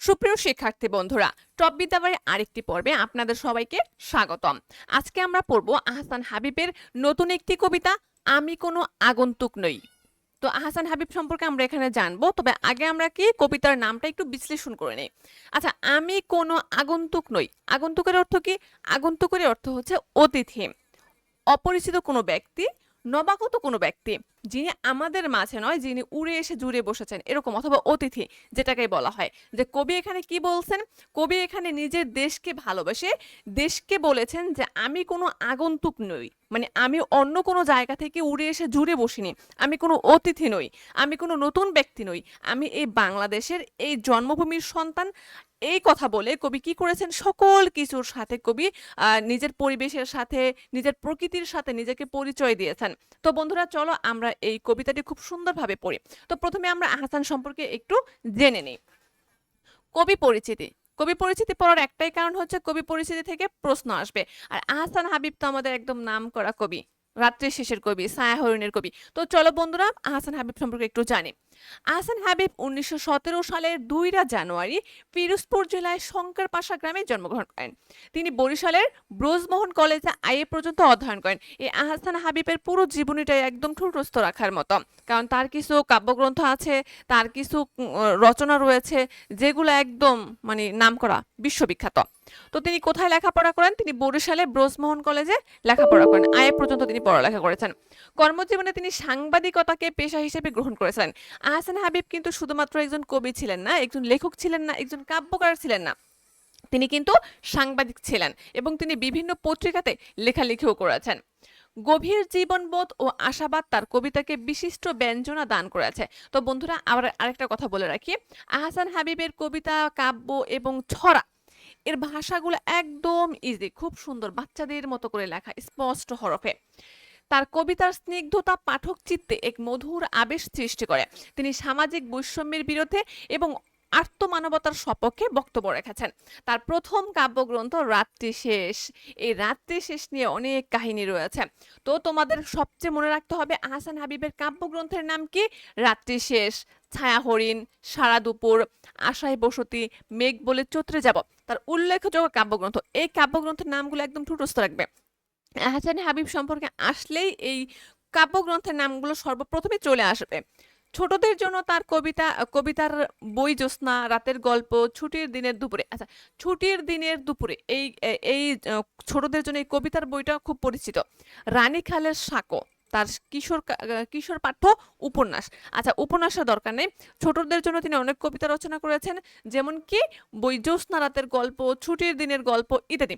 সুপ্রিয় শিক্ষার্থী বন্ধুরা, টপ বিদ্যাবাড়ির আরেকটি পর্বে আপনাদের সবাইকে স্বাগতম। আজকে আমরা পড়ব আহসান হাবিবের নতুন একটি কবিতা, আমি কোনো আগন্তুক নই। তো আহসান হাবিব সম্পর্কে আমরা এখানে জানব, তবে আগে আমরা কি কবিতার নামটা একটু বিশ্লেষণ করে নিই। আচ্ছা আমি কোনো আগন্তুক নই। আগন্তুকের অর্থ কি? আগন্তুকের অর্থ হচ্ছে অতিথি। অপরিচিত কোনো ব্যক্তি, নবাগত কোনো ব্যক্তি যিনি আমাদের মাঝে নয়, যিনি উড়ে এসে জুড়ে বসেছেন, এরকম অথবা অতিথি যেটাকে বলা হয়। যে কবি এখানে কি বলছেন? কবি এখানে নিজের দেশকে ভালোবেসে দেশকে বলেছেন যে, আমি কোনো আগন্তুক নই। মানে আমি অন্য কোনো জায়গা থেকে উড়ে এসে জুড়ে বসিনি। আমি কোনো অতিথি নই। আমি কোনো নতুন ব্যক্তি নই। আমি এই বাংলাদেশের এই জন্মভূমির সন্তান। এই কথা বলে কবি কি করেছেন? সকল কিছুর সাথে কবি নিজের পরিবেশের সাথে, নিজের প্রকৃতির সাথে নিজেকে পরিচয় দিয়েছেন। তো বন্ধুরা, চলো আমরা এই কবিতাটি খুব সুন্দরভাবে পড়ি। তো প্রথমে আমরা আহসান সম্পর্কে একটু জেনে নিই। কবি পরিচিতি। কবি পরিচিতি পড়ার একটাই কারণ হচ্ছে কবি পরিচিতি থেকে প্রশ্ন আসবে। আর আহসান হাবিব তো আমাদের একদম নাম করা কবি। রাত্রি শেষের কবি ছায়া হরিণের কবি। তো চলো বন্ধুরা, আহসান হাবিব সম্পর্কে একটু জানি। আহসান হাবিব উনিশশো সতেরো সালের দুইরা জানুয়ারি পিরোজপুর জেলায় শঙ্করপাশা গ্রামে জন্মগ্রহণ করেন। তিনি বরিশালের ব্রোজমোহন কলেজে আইএ পর্যন্ত অধ্যয়ন করেন। এই আহসান হাবিবের পুরো জীবনীটাই একদম ঠুটস্থ রাখার মতো। কারণ তার কিছু কাব্যগ্রন্থ আছে, তার কিছু রচনা রয়েছে, যেগুলো একদম মানে নামকরা বিশ্ববিখ্যাত। তো তিনি কোথায় লেখাপড়া করেন? তিনি বরিশালে ব্রোজমোহন কলেজে লেখাপড়া করেন। আয়ে পর্যন্ত তিনি পড়ালেখা করেছেন। কর্মজীবনে তিনি সাংবাদিকতাকে পেশা হিসেবে গ্রহণ করেছিলেন। আহসান হাবিব কিন্তু শুধুমাত্র একজন কবি ছিলেন না, একজন লেখক ছিলেন না, একজন কাব্যকার ছিলেন না। তিনি কিন্তু সাংবাদিক ছিলেন এবং তিনি বিভিন্ন পত্রিকাতে লেখালেখিও করেছেন। গভীর জীবনবোধ ও আশাবাদ তার কবিতাকে বিশিষ্ট ব্যঞ্জনা দান করেছে। তো বন্ধুরা, আবার আরেকটা কথা বলে রাখি। আহসান হাবিবের কবিতা, কাব্য এবং ছড়া এর ভাষাগুলো একদম ইজি খুব সুন্দর, বাচ্চাদের মতো করে লেখা, স্পষ্ট হরফে। তার কবিতার স্নিগ্ধতা পাঠক চিত্তে এক মধুর আবেশ সৃষ্টি করে। তিনি সামাজিক বৈষম্যের বিরুদ্ধে এবং আত্মমানবতার সপক্ষে বক্তব্য রেখেছেন। তার প্রথম কাব্যগ্রন্থ রাত্রি শেষ। এই রাত্রি শেষ নিয়ে অনেক কাহিনী রয়েছে। তো তোমাদের সবচেয়ে মনে রাখতে হবে আহসান হাবিবের কাব্যগ্রন্থের নাম কি? রাত্রি শেষ, ছায়া হরিণ, সারা দুপুর, আশায় বসতি, মেঘ বলে চত্রে যাব। তার উল্লেখযোগ্য কাব্যগ্রন্থ। এই কাব্যগ্রন্থের নামগুলো একদম ঠুটস্থ রাখবে। আহসান হাবিব সম্পর্কে আসলেই এই কাব্যগ্রন্থের নামগুলো সর্বপ্রথমে চলে আসবে। ছোটদের জন্য তার কবিতা, কবিতার বই জ্যোৎস্না রাতের গল্প, ছুটির দিনের দুপুরে আচ্ছা ছুটির দিনের দুপুরে এই এই, ছোটদের জন্য এই কবিতার বইটা খুব পরিচিত। রানী খালের সাঁকো। তার কিশোর কিশোর পাঠ্য উপন্যাস। আচ্ছা উপন্যাসের দরকার নেই। ছোটদের জন্য তিনি অনেক কবিতা রচনা করেছেন যেমন কি বই জ্যোৎস্না রাতের গল্প, ছুটির দিনের গল্প ইত্যাদি।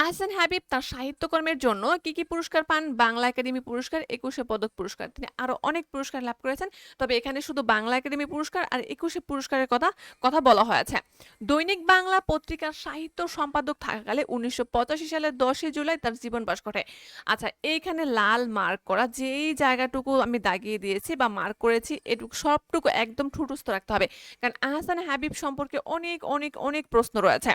আহসান হাবিব তার সাহিত্যকর্মের জন্য কি কি পুরস্কার পান? বাংলা একাডেমি পুরস্কার, একুশে পদক পুরস্কার। তিনি আরও অনেক পুরস্কার লাভ করেছেন। তবে এখানে শুধু বাংলা একাডেমি পুরস্কার আর একুশে পুরস্কারের কথা কথা বলা হয়েছে। দৈনিক বাংলা পত্রিকার সাহিত্য সম্পাদক থাকাকালে উনিশশো পঁচাশি সালের দশই জুলাই তার জীবন বাস ঘটে। আচ্ছা এইখানে লাল মার্ক করা, যেই জায়গাটুকু আমি দাগিয়ে দিয়েছি বা মার্ক করেছি, এটুকু সবটুকু একদম ঠুটুস্থ রাখতে হবে। কারণ আহসান হাবিব সম্পর্কে অনেক অনেক অনেক প্রশ্ন রয়েছে।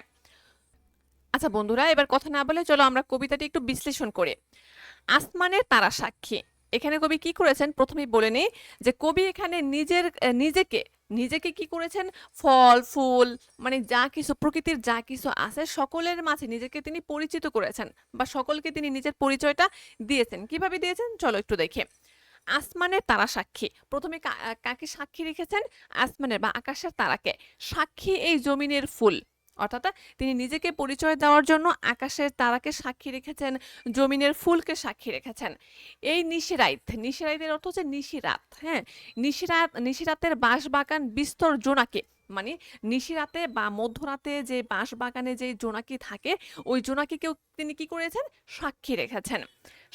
আচ্ছা বন্ধুরা, এবার কথা না বলে চলো আমরা কবিতাটি একটু বিশ্লেষণ করে। আসমানের তারা সাক্ষী। এখানে কবি কি করেছেন? প্রথমেই বলে নেই যে কবি এখানে নিজের নিজেকে নিজেকে কি করেছেন? ফল, ফুল মানে যা কিছু, প্রকৃতির যা কিছু আছে, সকলের মাঝে নিজেকে তিনি পরিচিত করেছেন বা সকলকে তিনি নিজের পরিচয়টা দিয়েছেন। কীভাবে দিয়েছেন? চলো একটু দেখে। আসমানের তারা সাক্ষী। প্রথমে কাকে সাক্ষী রেখেছেন? আসমানের বা আকাশের তারাকে। সাক্ষী এই জমিনের ফুল। অর্থাৎ তিনি নিজেকে পরিচয় দেওয়ার জন্য আকাশের তারাকে সাক্ষী রেখেছেন, জমিনের ফুলকে সাক্ষী রেখেছেন। এই নিশিরাইত, নিশিরাইতের অর্থ হচ্ছে নিশিরাত হ্যাঁ? নিশিরাত, নিশিরাতের বাঁশ বাগান বিস্তর জোনাকে মানে নিশিরাতে বা মধ্যরাতে যে বাঁশ বাগানে যে জোনাকি থাকে, ওই জোনাকিকেও তিনি কি করেছেন? সাক্ষী রেখেছেন।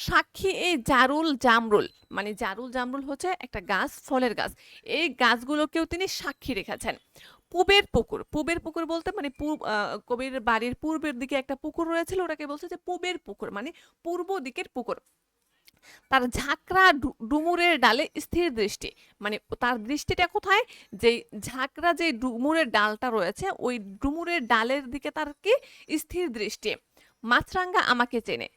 সাক্ষী এই জারুল জামরুল মানে জারুল জামরুল হচ্ছে একটা গাছ, ফলের গাছ। এই গাছগুলোকেও তিনি সাক্ষী রেখেছেন। পুবের পুকুর। পুবের পুকুর বলতে মানে কবির বাড়ির পূর্বের দিকে একটা পুকুর রয়েছিল, ওটাকে বলছে যে পুবের পুকুর মানে পূর্ব দিকের পুকুর। তার ঝাঁকড়া ডুমুরের ডালে স্থির দৃষ্টি। মানে তার দৃষ্টিটা কোথায়? যে ঝাঁকড়া যে ডুমুরের ডালটা রয়েছে, ওই ডুমুরের ডালের দিকে তার কি? স্থির দৃষ্টি। মাছরাঙ্গা আমাকে চেনে।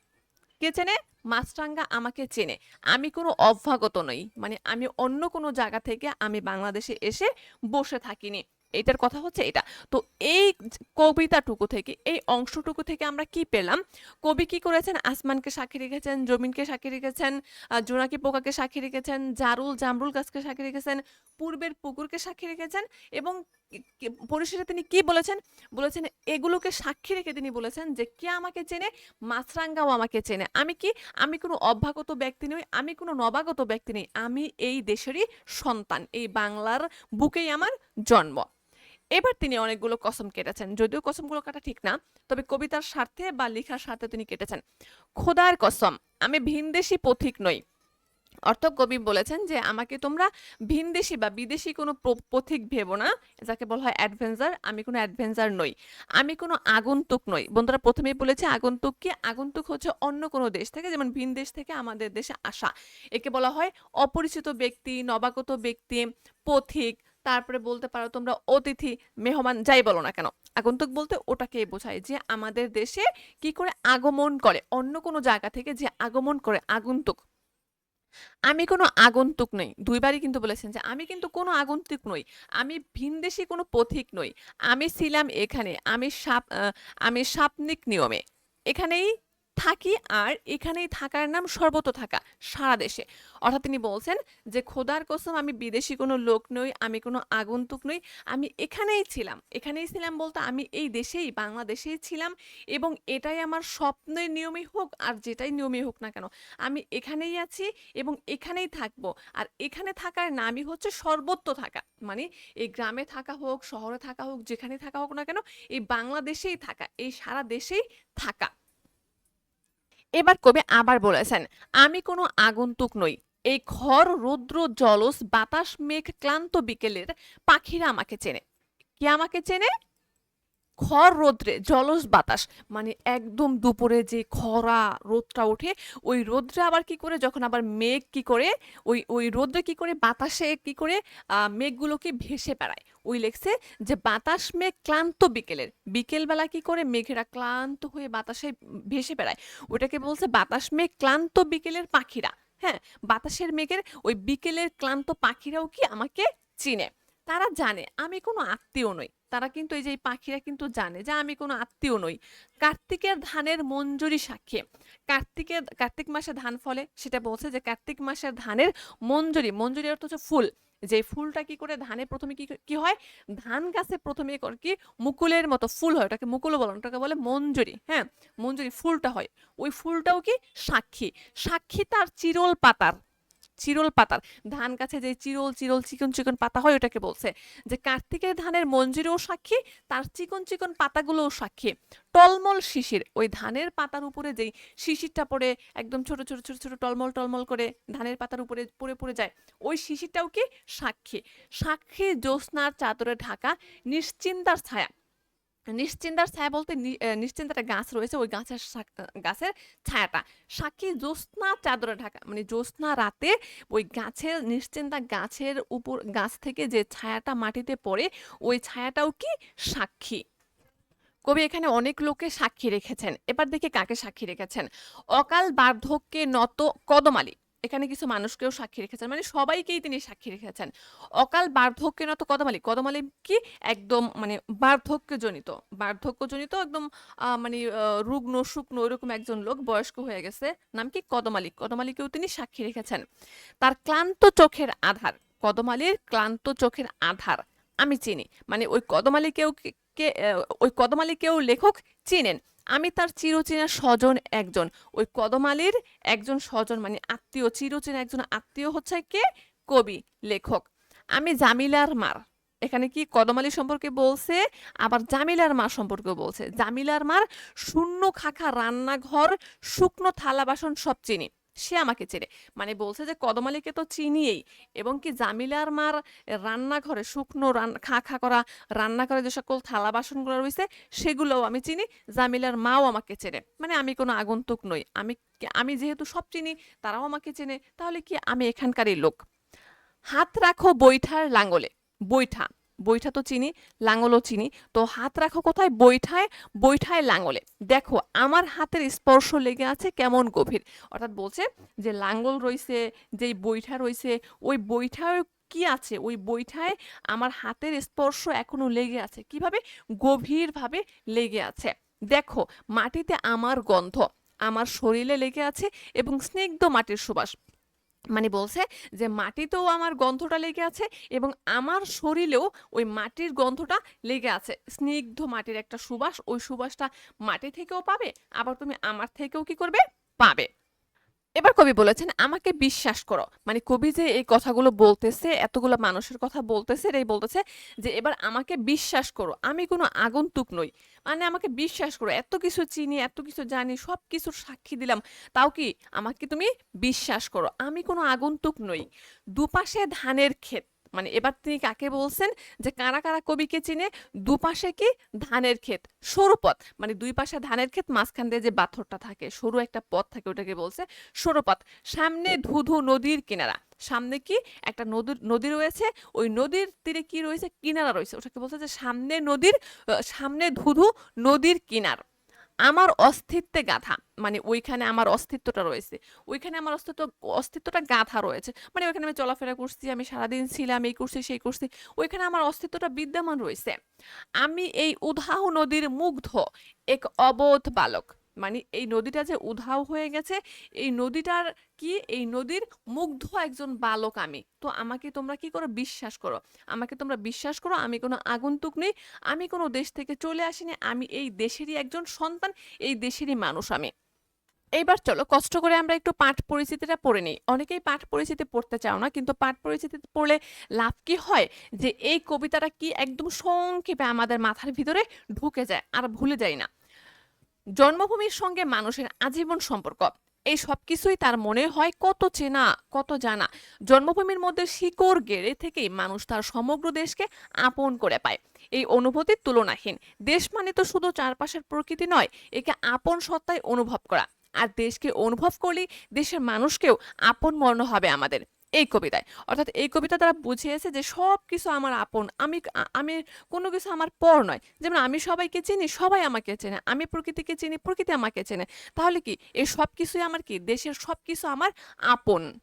কে চেনে? মাছরাঙ্গা আমাকে চেনে। আমি কোনো অভ্যাগত নই। মানে আমি অন্য কোনো জায়গা থেকে আমি বাংলাদেশে এসে বসে থাকিনি। এটার কথা হচ্ছে এটা। তো এই কবিতাটুকু থেকে, এই অংশটুকু থেকে আমরা কি পেলাম? কবি কি করেছেন? আসমানকে সাক্ষী রেখেছেন, জমিনকে সাক্ষী রেখেছেন জোনাকি পোকাকে সাক্ষী রেখেছেন, জারুল, জামরুল গাছকে সাক্ষী রেখেছেন, পূর্বের পুকুরকে সাক্ষী রেখেছেন এবং পরিশেষে তিনি কি বলেছেন? বলেছেন, এগুলোকে সাক্ষী রেখে তিনি বলেছেন যে, কে আমাকে চেনে? মাছরাঙ্গাও আমাকে চেনে। আমি কি, আমি কোনো অভ্যাগত ব্যক্তি নই, আমি কোনো নবাগত ব্যক্তি নই, আমি এই দেশেরই সন্তান, এই বাংলার বুকেই আমার জন্ম। এবার তিনি অনেকগুলো কসম কেটেছেন। যদিও কসমগুলো কাটা ঠিক না, তবে কবিতার স্বার্থে বা লেখার স্বার্থে তিনি কেটেছেন। খোদার কসম, আমি ভিনদেশি পথিক নই। অর্থ কবি বলেছেন যে, আমাকে তোমরা ভিনদেশি বা বিদেশি কোনো পথিক ভেবো না। যাকে বলা হয় অ্যাডভেঞ্চার, আমি কোনো অ্যাডভেঞ্চার নই। আমি কোনো আগন্তুক নই। বন্ধুরা, প্রথমেই বলেছে আগন্তুক কি? আগন্তুক হচ্ছে অন্য কোনো দেশ থেকে, যেমন ভিন দেশ থেকে আমাদের দেশে আসা। একে বলা হয় অপরিচিত ব্যক্তি, নবাগত ব্যক্তি, পথিক তারপরে বলতে পারো তোমরা অতিথি মেহমান যাই বলো না কেন। আগন্তুক বলতে ওটাকেই বোঝায় যে আমাদের দেশে কি করে আগমন করে, অন্য কোনো জায়গা থেকে যে আগমন করে আগন্তুক। আমি কোনো আগন্তুক নই, দুইবারই কিন্তু বলেছেন যে আমি কিন্তু কোনো আগন্তুক নই, আমি ভিনদেশি কোনো পথিক নই, আমি ছিলাম এখানে, আমি সাপ আমি সাপনিক নিয়মে। এখানেই থাকি আর এখানেই থাকার নাম সর্বত থাকা, সারা দেশে। অর্থাৎ তিনি বলছেন যে, খোদার কসম, আমি বিদেশি কোনো লোক নই, আমি কোনো আগন্তুক নই, আমি এখানেই ছিলাম। এখানেই ছিলাম বলতে আমি এই দেশেই, বাংলাদেশেই ছিলাম এবং এটাই আমার স্বপ্নের নিয়মই হোক আর যেটাই নিয়মই হোক না কেন, আমি এখানেই আছি এবং এখানেই থাকব। আর এখানে থাকার নামই হচ্ছে সর্বত্র থাকা। মানে এই গ্রামে থাকা হোক, শহরে থাকা হোক, যেখানে থাকা হোক না কেন, এই বাংলাদেশেই থাকা, এই সারা দেশেই থাকা। এবার কবি আবার বলেছেন, আমি কোনো আগন্তুক নই। এই খর রৌদ্র জলস বাতাস, মেঘ ক্লান্ত বিকেলের পাখিরা আমাকে চেনে। কে আমাকে চেনে? খর রোদ্রে জলস বাতাস মানে একদম দুপুরে যে খরা রোদটা ওঠে, ওই রোদ্রে আবার কি করে, যখন আবার মেঘ কি করে, ওই ওই রোদ্রে কি করে, বাতাসে কি করে মেঘগুলোকে ভেসে বেড়ায়। ওই লেখছে যে, বাতাস মেঘ ক্লান্ত বিকেলের। বিকেলবেলা কি করে, মেঘেরা ক্লান্ত হয়ে বাতাসে ভেসে বেড়ায়। ওটাকে বলছে বাতাস মেঘ ক্লান্ত বিকেলের পাখিরা। হ্যাঁ বাতাসের মেঘের ওই বিকেলের ক্লান্ত পাখিরাও কি আমাকে চিনে। তারা জানে, আমি কোনো আত্মীয় নই। তারা কিন্তু এই যে পাখিরা কিন্তু জানে যে আমি কোনো আত্মীয় নই। কার্তিকের ধানের মঞ্জুরি সাক্ষী। কার্তিকের কার্তিক মাসে ধান ফলে সেটা বলছে যে কার্তিক মাসের ধানের মঞ্জুরি। মঞ্জুরি অর্থ হচ্ছে ফুল। যে ফুলটা কি করে ধানে প্রথমে কি কি হয়? ধান গাছে প্রথমে কি? মুকুলের মতো ফুল হয়। ওটাকে মুকুলও বলে, ওটাকে বলে মঞ্জুরি। হ্যাঁ মঞ্জুরি ফুলটা হয়। ওই ফুলটাও কি? সাক্ষী। সাক্ষী তার চিরল পাতার। চিরল পাতার ধান গাছে যে চিরল চিরল চিকন চিকন পাতা হয় ওটাকে বলছে। যে কার্তিকের ধানের মঞ্জুরিও সাক্ষী, তার চিকন চিকন পাতাগুলোও সাক্ষী। টলমল শিশির, ওই ধানের পাতার উপরে যেই শিশিরটা পড়ে, একদম ছোট ছোট ছোট ছোট, টলমল টলমল করে ধানের পাতার উপরে পড়ে পড়ে যায়, ওই শিশিরটাও কি সাক্ষী? সাক্ষী জ্যোৎস্নার চাদরে ঢাকা, নিশ্চিন্তার ছায়া। নিশ্চিন্তার ছায়া বলতে নিশ্চিন্তার একটা গাছ রয়েছে, ওই গাছের গাছের ছায়াটা। সাক্ষী জ্যোৎস্না চাদরে ঢাকা মানে জ্যোৎস্না রাতে ওই গাছের নিশ্চিন্তা গাছের উপর, গাছ থেকে যে ছায়াটা মাটিতে পড়ে, ওই ছায়াটাও কি? সাক্ষী। কবি এখানে অনেক লোকে সাক্ষী রেখেছেন। এবার দেখে কাকে সাক্ষী রেখেছেন। অকাল বার্ধক্যে নত কদমালি এখানে কিছু মানুষকেও সাক্ষী রেখেছেন মানে সবাইকেই তিনি সাক্ষী রেখেছেন। অকাল বার্ধক্যে নত কদমালি কদমালি কি? একদম মানে বার্ধক্যজনিত বার্ধক্যজনিত একদম মানে রুগ্ন, শুকনো এরকম একজন লোক বয়স্ক হয়ে গেছে, নাম কি? কদমালি। কদমালিকেও তিনি সাক্ষী রেখেছেন। তার ক্লান্ত চোখের আধার, কদমালির ক্লান্ত চোখের আধার আমি চিনি। মানে ওই কদমালিকেও কে ওই কদমালিকেও লেখক চিনেন। আমি তার চিরচেনা স্বজন একজন। ওই কদমালির একজন স্বজন মানে আত্মীয়। চিরচেনা একজন আত্মীয় হচ্ছে কে? কবি, লেখক। আমি জামিলার মার। এখানে কি কদমালি সম্পর্কে বলছে? আবার জামিলার মা সম্পর্কে বলছে। জামিলার মার শূন্য খাখা রান্নাঘর, শুকনো থালা বাসন সব চিনি। সে আমাকে চেনে। মানে বলছে যে, কদমালিকে তো চিনিয়েই এবং কি জামিলার মার রান্নাঘরে শুকনো রান, খা খা করা রান্নাঘরে যে সকল থালা বাসনগুলো রয়েছে, সেগুলোও আমি চিনি। জামিলার মাও আমাকে চেনে। মানে আমি কোনো আগন্তুক নই। আমি আমি যেহেতু সব চিনি, তারাও আমাকে চেনে, তাহলে কি আমি এখানকারই লোক? হাত রাখো বৈঠার লাঙ্গলে বৈঠা। বৈঠা তো চিনি, লাঙলও চিনি। তো হাত রাখো কোথায়? বৈঠায় বৈঠায় লাঙলে। দেখো, আমার হাতের স্পর্শ লেগে আছে কেমন গভীর। অর্থাৎ বলছে যে লাঙ্গল রইছে, যেই বৈঠা রইছে, ওই বৈঠায় কি আছে? ওই বইটায় আমার হাতের স্পর্শ এখনও লেগে আছে। কীভাবে? গভীরভাবে লেগে আছে। দেখো, মাটিতে আমার গন্ধ, আমার শরীরে লেগে আছে এবং স্নিগ্ধ মাটির সুবাস। মানে বলছে যে, মাটিতেও আমার গন্ধটা লেগে আছে এবং আমার শরীরেও ওই মাটির গন্ধটা লেগে আছে। স্নিগ্ধ মাটির একটা সুবাস, ওই সুবাসটা মাটি থেকেও পাবে, আবার তুমি আমার থেকেও কি করবে? পাবে। এবার কবি বলেছেন, আমাকে বিশ্বাস করো। মানে কবি যে এই কথাগুলো বলতেছে, এতগুলো মানুষের কথা বলতেছে এই বলতেছে যে এবার আমাকে বিশ্বাস করো। আমি কোনো আগন্তুক নই। মানে আমাকে বিশ্বাস করো। এত কিছু চিনি, এত কিছু জানি, সব কিছুর সাক্ষী দিলাম। তাও কি আমাকে তুমি বিশ্বাস করো? আমি কোনো আগন্তুক নই। দুপাশে ধানের ক্ষেত। মানে এবার তিনি কাকে বলছেন? যে কারা কারা কবিকে চিনে? দুপাশে কি? ধানের ক্ষেত। সরু পথ। মানে দুই পাশে ধানের ক্ষেত, মাঝখান দিয়ে যে পাথরটা থাকে, সরু একটা পথ থাকে ওটাকে বলছে সরু পথ। সামনে ধুধু নদীর কিনারা। সামনে কি? একটা নদীর, নদী রয়েছে। ওই নদীর তীরে কি রয়েছে? কিনারা রয়েছে। ওটাকে বলছে যে সামনে নদীর, সামনে ধুধু নদীর কিনার। আমার অস্তিত্বে গাথা। মানে ওইখানে আমার অস্তিত্বটা রয়েছে। ওইখানে আমার অস্তিত্ব, অস্তিত্বটা গাথা রয়েছে। মানে ওইখানে আমি চলাফেরা করছি, আমি সারাদিন ছিলাম, এই করছি, সেই করছি। ওইখানে আমার অস্তিত্বটা বিদ্যমান রয়েছে। আমি এই উধাও নদীর মুগ্ধ, এক অবোধ বালক। মানে এই নদীটা যে উধাও হয়ে গেছে, এই নদীটার কি? এই নদীর মুগ্ধ একজন বালক আমি। তো আমাকে তোমরা কি করো? বিশ্বাস করো। আমাকে তোমরা বিশ্বাস করো, আমি কোনো আগন্তুক নেই, আমি কোনো দেশ থেকে চলে আসিনি, আমি এই দেশেরই একজন সন্তান, এই দেশেরই মানুষ আমি। এইবার চলো, কষ্ট করে আমরা একটু পাঠ পরিচিতিটা পড়ে নিই। অনেকেই পাঠ পরিচিতি পড়তে চাও না, কিন্তু পাঠ পরিচিতি পড়লে লাভ কি হয়? যে এই কবিতাটা কি একদম সংক্ষেপে আমাদের মাথার ভিতরে ঢুকে যায়, আর ভুলে যায় না। জন্মভূমির সঙ্গে মানুষের আজীবন সম্পর্ক। এই সব কিছুই তার মনে হয় কত চেনা, কত জানা। জন্মভূমির মধ্যে শিকড় গেড়ে থেকেই মানুষ তার সমগ্র দেশকে আপন করে পায়। এই অনুভূতি তুলনাহীন। দেশ মানে তো শুধু চারপাশের প্রকৃতি নয়, একে আপন সত্তায় অনুভব করা। আর দেশকে অনুভব করলেই দেশের মানুষকেও আপন মনে হবে আমাদের। এই কবিতায়। অর্থাৎ এই কবিতা তারা বুঝিয়েছে যে সব কিছু আমার আপন, আমি আমি কোনো কিছু আমার পর নয়। যেমন আমি সবাইকে চিনি, সবাই আমাকে চেনে। আমি প্রকৃতিকে চিনি, প্রকৃতি আমাকে চেনে। তাহলে কি এই সব কিছুই আমার কি? দেশের সব কিছু আমার আপন।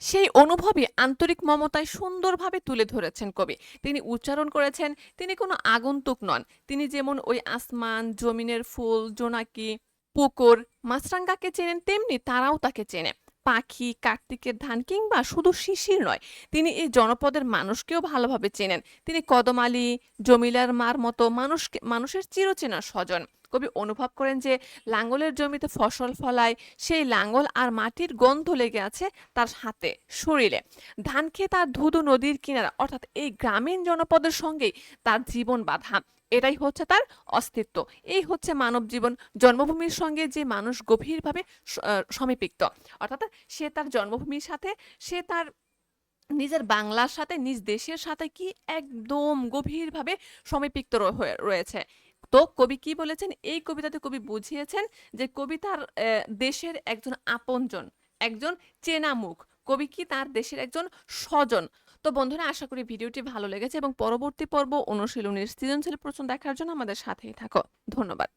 সেই অনুভবই আন্তরিক মমতায় সুন্দরভাবে তুলে ধরেছেন কবি। তিনি উচ্চারণ করেছেন, তিনি কোনো আগন্তুক নন। তিনি যেমন ওই আসমান, জমিনের ফুল, জোনাকি, পুকুর, মাছরাঙ্গাকে চেনেন, তেমনি তারাও তাকে চেনে। পাখি, কার্তিকের ধান কিংবা শুধু শিশির নয়, তিনি এই জনপদের মানুষকেও ভালোভাবে চেনেন। তিনি কদমালি, জমিলার মার মতো মানুষকে, মানুষের চিরচেনা স্বজন। কবি অনুভব করেন যে লাঙ্গলের জমিতে ফসল ফলায়, সেই লাঙ্গল আর মাটির গন্ধ লেগে আছে তার হাতে, শরীরে। ধান খেয়ে তার ধুধু নদীর কিনারা, অর্থাৎ এই গ্রামীণ জনপদের সঙ্গেই তার জীবন বাঁধা। এটাই হচ্ছে তার অস্তিত্ব। এই হচ্ছে মানব জীবন। জন্মভূমির সঙ্গে যে মানুষ গভীরভাবে সমীপিক্ত অর্থাৎ সে তার জন্মভূমির সাথে, সে তার নিজের বাংলার সাথে, নিজ দেশের সাথে কি একদম গভীরভাবে সমীপিক্ত রয়েছে। তো কবি কি বলেছেন? এই কবিতাতে কবি বুঝিয়েছেন যে কবি তার দেশের একজন আপনজন, একজন চেনা মুখ। কবি কি তার দেশের একজন স্বজন? তো বন্ধুরা, আশা করি ভিডিওটি ভালো লেগেছে এবং পরবর্তী পর্ব অনুশীলনের সৃজনশীল প্রশ্ন দেখার জন্য আমাদের সাথেই থাকো। ধন্যবাদ।